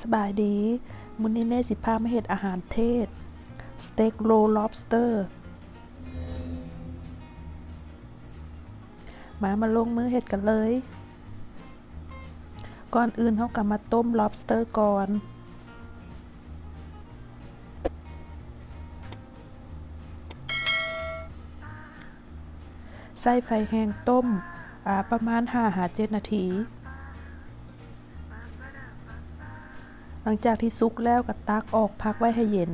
สบายดีมื้อนี้เน่สิพามาเฮ็ดอาหารเทศ สเต็กโรล lobster มามาลงมือเฮ็ดกันเลย ก่อนอื่นเฮาก็มาต้ม lobster ก่อนใส่ไฟแห้งต้มประมาณ5-7นาที ลังจากที่ซุกแล้วก็ตักออกพักไว้ให้เย็น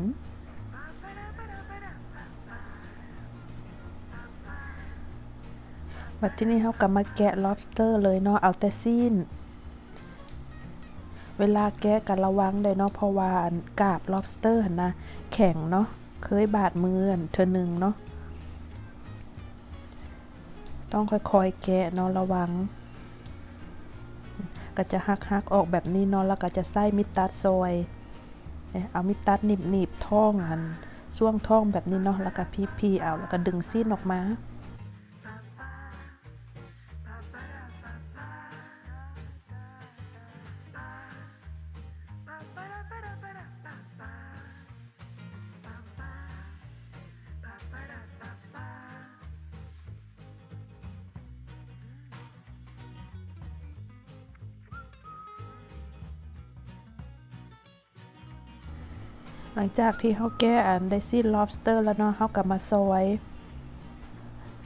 บัดที่นี้เฮาก็มาแกะ lobster เลยเนาะเอาแต่ซีน เวลาแกะก็ระวังได้เนาะเพราะว่ากาบ lobster นะ แข็งเนาะเคยบาดมือเทื่อหนึ่งเนาะต้องค่อยๆแกะเนาะระวัง ก็จะหักหักออกแบบนี้เนาะแล้วก็จะใส่มิดตัดซอยเอามิดตัดหนีบท่องกันช่วงท่องแบบนี้เนาะแล้วก็พีพีเอาแล้วก็ดึงซีนออกมา หลังจากที่เขาแก้อันได้ซีน lobster แล้วเนาะเขาก็มาซอย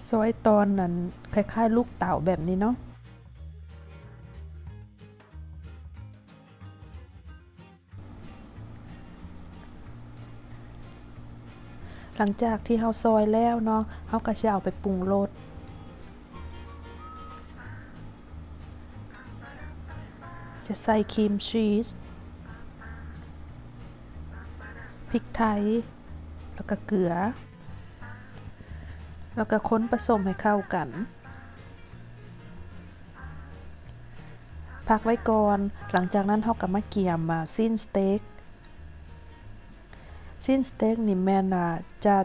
ซอยตอนนั้นคล้าย ๆ ลูกเต่าแบบนี้เนาะหลังจากที่เขาซอยแล้วเนาะเขาก็จะเอาไปปรุงรสจะใส่ครีมชีส พริกไทย แล้วก็เกลือ แล้วก็ค้นผสมให้เข้ากันพักไว้ก่อน หลังจากนั้นเขาก็มาเกี่ยมมาสิ้นสเต็กสิ้นสเต็กนี่แม่น่ะจะ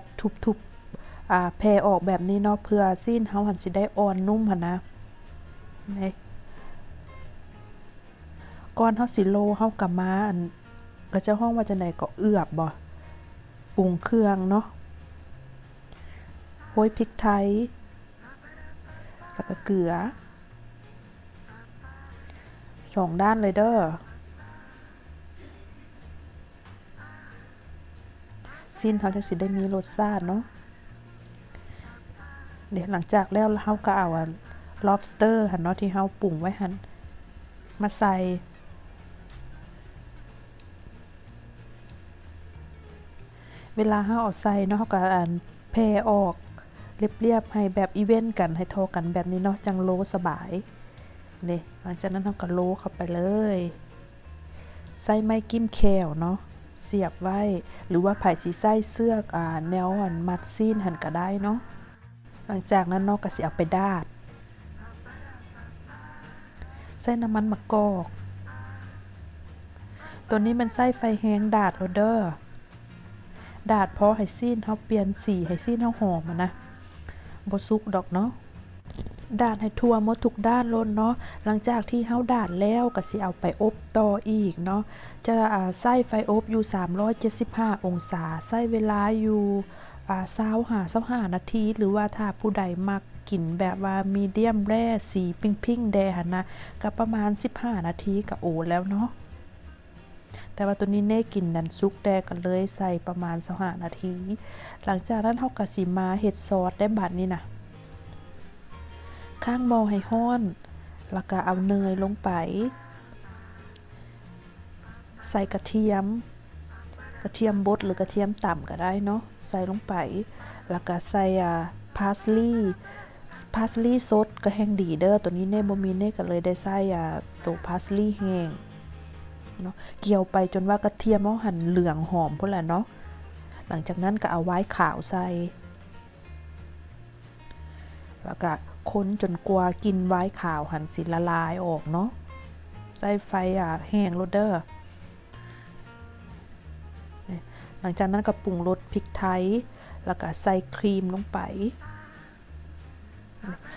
ทุบๆอ่าแผ่ออกแบบนี้เนาะเพื่อสิ้นเฮาหันสิได้อ่อนนุ่มหั่นนะนี่ก่อนเฮาสิโลเฮาก็มาอัน ก็จะห้องว่าจะไหนก็เอือบบ่ปรุงเครื่องเนาะโห้ยพริกไทย แล้วก็เกลือสองด้านเลยเด้อสิ้นเขาจะสิได้มีรสชาติเนาะเดี๋ยวหลังจากแล้วเฮาก็เอา lobster หันเนาะที่เฮาปรุงไว้หันมาใส่ เวลาเฮาเอาใส่เนาะเฮาก็อันแผ่ออกเรียบๆให้แบบอีเวนต์กันให้ทอกันแบบนี้เนาะจังโลสบายนี่หลังจากนั้นเฮาก็โลเข้าไปเลยใส่ไม้กิ้มแควเนาะเสียบไว้ หรือว่าไผ่สีใส่เสื้ออ่าแนวอันมัดซีนหันก็ได้เนาะหลังจากนั้นเนาะก็สิเอาไปดาดใส่น้ำมันมะกอก ตัวนี้มันใส่ไฟแห้งดาดเอเด้อ ดาดพราะให้ซีนเฮาเปลี่ยนสีให้ซีนเฮาหอมอะนะบ่สุกดอกเนาะดาดให้ทั่วหมดทุกด้านล้นเนาะ หลังจากที่เฮาดาดแล้วก็สิเอาไปอบต่ออีกเนาะ จะอ่าใส่ไฟอบอยู่ 375 องศา ใส่เวลาอยู่อ่า25 25นาที หรือว่าถ้าผู้ใดมักกินแบบว่ามีเดียมแร่สีพิงๆแดหั่นนะ ก็ประมาณ 15 นาทีก็โอแล้วเนาะ แต่ว่าตัวนี้เน่กินนันซุกแดกันเลยใส่ประมาณ25นาที หลังจากนั้นเฮาก็สิมาเฮ็ดซอสได้บัดนี้นะข้างหม้อให้ร้อนแล้วก็เอาเนยลงไป ใส่กระเทียม กระเทียมบดหรือกระเทียมต่ำก็ได้เนาะใส่ลงไปแล้วก็ใส่อ่าพาสลีย์พาสลีย์สดก็แห้งดีเด้อตัวนี้เน่บ่มีเน่ก็เลยได้ใส่อ่าตัวพาสลีย์แห้ง เนาะเกี่ยวไปจนว่ากระเทียมเขาหั่นเหลืองหอมพุ่นแหละเนาะหลังจากนั้นก็เอาไว้ขาวใส่แล้วก็ค้นจนกลัวกินไว้ขาวหั่นสิละลายออกเนาะใส่ไฟอะแห้งโรเดอร์หลังจากนั้นก็ปรุงรสพริกไทย แล้วก็ใส่ครีมลงไป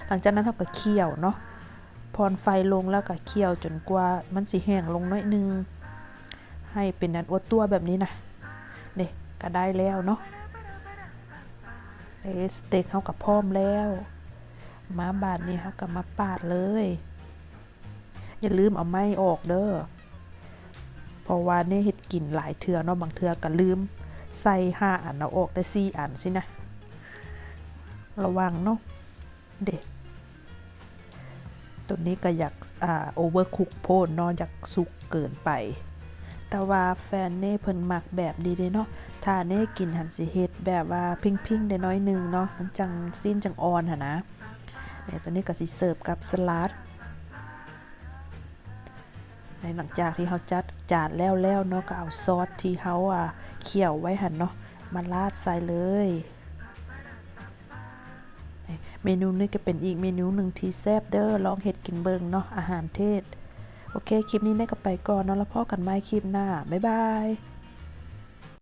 หลังจากนั้นเราก็เคี่ยวเนาะ พรไฟลงแล้วก็เคี่ยวจนกว่ามันสิแห้งลงน้อยนึง ให้เป็นนันอวดตัวแบบนี้นะนี่ก็ได้แล้วเนาะเอสเต็กเขากับพร้อมแล้วมาบาดนี้เขากับมาปาดเลย อย่าลืมเอาไม้ออกเด้อเพราะว่าเนี่ยเห็ดกินหลายเทือเนาะบางเทือก็ลืม ใส่ห้าอันเอาออกแต่สี่อันสินะ ระวังเนาะเด็ก ตัวนี้ก็อยากอ่าโอเวอร์คุกโพดเนาะอยากสุกเกินไป แต่ว่าแฟนเน่เพิ่นมักแบบดีเด้เนาะถ้าเน่กินหันสิเฮ็ดแบบว่าพิ้งๆได้น้อยหนึงเนาะมันจังสิ้นจังอ่อนหั่นนะเนี่ยตัวนี้ก็สิเสิร์ฟกับสลัดในหลังจากที่เขาจัดจานแล้วแล้วเนาะก็เอาซอสที่เขาอะเคี่ยวไว้หั่นเนาะมาราดใส่เลย เมนูนี้ก็เป็นอีกเมนูหนึ่งที่แซ่บเด้อลองเห็ดกินเบิงเนาะอาหารเทศ โอเค คลิปนี้ได้ก็ไปก่อนเนาะแล้วพ่อกันไหม่คลิปหน้า บ๊ายบาย